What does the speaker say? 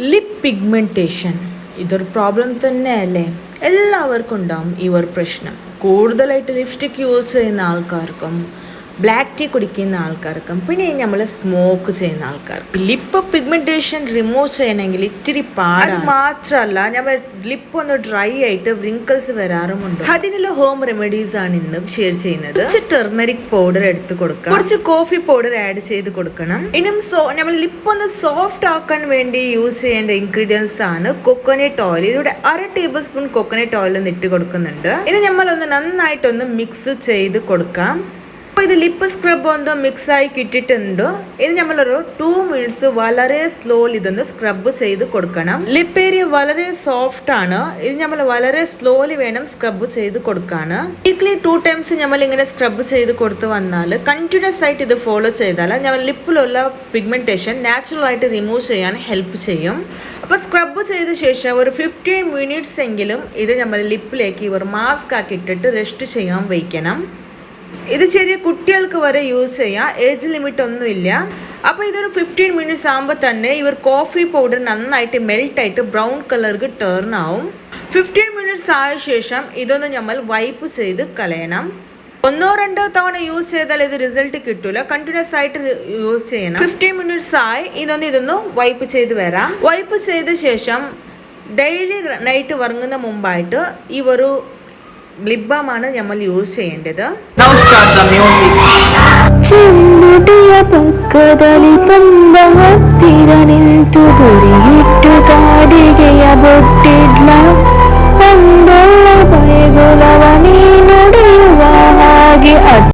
Lip pigmentation ഇതൊരു problem തന്നെ അല്ലേ എല്ലാവർക്കും ഉണ്ടാവും ഈ ഒരു പ്രശ്നം. കൂടുതലായിട്ട് ലിപ്സ്റ്റിക് യൂസ് ചെയ്യുന്ന ആൾക്കാർക്കും. ബ്ലാക്ക് ടീ കുടിക്കുന്ന ആൾക്കാർക്കും പിന്നെ നമ്മൾ സ്മോക്ക് ചെയ്യുന്ന ആൾക്കാർക്ക്. ലിപ്പ് പിഗ്മെന്റേഷൻ റിമൂവ് ചെയ്യണമെങ്കിൽ ഇത്തിരി പാടാണ്. മാത്രമല്ല നമ്മൾ ലിപ്പ് ഒന്ന് ഡ്രൈ ആയിട്ട് റിങ്കിൾസ് വരാറുമുണ്ട്. അതിനുള്ള ഹോം റെമഡീസ് ആണ് ഇന്ന് ഷെയർ ചെയ്യുന്നത്. കുറച്ച് ടെർമറിക് പൗഡർ എടുത്ത് കൊടുക്കാം കുറച്ച് കോഫി പൗഡർ ആഡ് ചെയ്ത് കൊടുക്കണം. ഇനിയും സോ നമ്മൾ ലിപ്പ് ഒന്ന് സോഫ്റ്റ് ആക്കാൻ വേണ്ടി യൂസ് ചെയ്യേണ്ട ഇൻഗ്രീഡിയൻസ് ആണ് കൊക്കോനട്ട് ഓയിൽ ഇവിടെ അര ടേബിൾ സ്പൂൺ കൊക്കോനട്ട് ഓയിൽ ഒന്ന് ഇട്ട് കൊടുക്കുന്നുണ്ട്. ഇത് നമ്മൾ ഒന്ന് നന്നായിട്ടൊന്ന് മിക്സ് ചെയ്ത് കൊടുക്കാം. അപ്പോൾ ഇത് ലിപ്പ് സ്ക്രബ് ഒന്ന് മിക്സ് ആയി കിട്ടിയിട്ടുണ്ട്. ഇത് നമ്മളൊരു ടു മിനിറ്റ്സ് വളരെ സ്ലോലി ഇതൊന്ന് സ്ക്രബ് ചെയ്ത് കൊടുക്കണം. ലിപ്പ് ഏരിയ വളരെ സോഫ്റ്റ് ആണ്. ഇത് നമ്മൾ വളരെ സ്ലോലി വേണം സ്ക്രബ് ചെയ്ത് കൊടുക്കാണ് വീക്ക്ലി ടു ടൈംസ് നമ്മൾ ഇങ്ങനെ സ്ക്രബ് ചെയ്ത് കൊടുത്ത് വന്നാൽ കണ്ടിന്യൂസ് ആയിട്ട് ഇത് ഫോളോ ചെയ്താൽ നമ്മൾ ലിപ്പിലുള്ള പിഗ്മെന്റേഷൻ നാച്ചുറൽ ആയിട്ട് റിമൂവ് ചെയ്യാൻ ഹെൽപ്പ് ചെയ്യും. അപ്പോൾ സ്ക്രബ് ചെയ്ത ശേഷം ഒരു ഫിഫ്റ്റീൻ മിനിറ്റ്സ് എങ്കിലും ഇത് നമ്മൾ ലിപ്പിലേക്ക് ഒരു മാസ്ക് ആക്കി ഇട്ടിട്ട് റെസ്റ്റ് ചെയ്യാൻ വയ്ക്കണം ഇത് ചെറിയ കുട്ടികൾക്ക് വരെ യൂസ് ചെയ്യാം. ഏജ് ലിമിറ്റ് ഒന്നുമില്ല. അപ്പോൾ ഇതൊരു ഫിഫ്റ്റീൻ മിനിറ്റ്സ് ആകുമ്പോൾ തന്നെ ഇവർ കോഫി പൗഡർ നന്നായിട്ട് മെൽറ്റ് ആയിട്ട് ബ്രൗൺ കളർക്ക് ടേൺ ആവും. ഫിഫ്റ്റീൻ മിനിറ്റ്സ് ആയ ശേഷം ഇതൊന്ന് നമ്മൾ വൈപ്പ് ചെയ്ത് കളയണം. ഒന്നോ രണ്ടോ തവണ യൂസ് ചെയ്താൽ ഇത് റിസൾട്ട് കിട്ടൂല. കണ്ടിന്യൂസ് ആയിട്ട് യൂസ് ചെയ്യണം. ഫിഫ്റ്റീൻ മിനിറ്റ്സ് ആയി ഇതൊന്ന് ഇതൊന്ന് വൈപ്പ് ചെയ്ത് വരാം. വൈപ്പ് ചെയ്ത ശേഷം ഡെയിലി നൈറ്റ് ഉറങ്ങുന്ന മുമ്പായിട്ട് ഈ ഒരു ലിബാമാണ് നമ്മൾ യൂസ് ചെയ്യേണ്ടത് Now start the music. ಚೆಂದುಟಿಯ ಪಕ್ಕದಲ್ಲಿ ತುಂಬ ಹತ್ತಿರ ನಿಂತು ಗುರಿಯಿಟ್ಟು ಕಾಡಿಗೆಯ ಬೊಟ್ಟಿದ್ಲ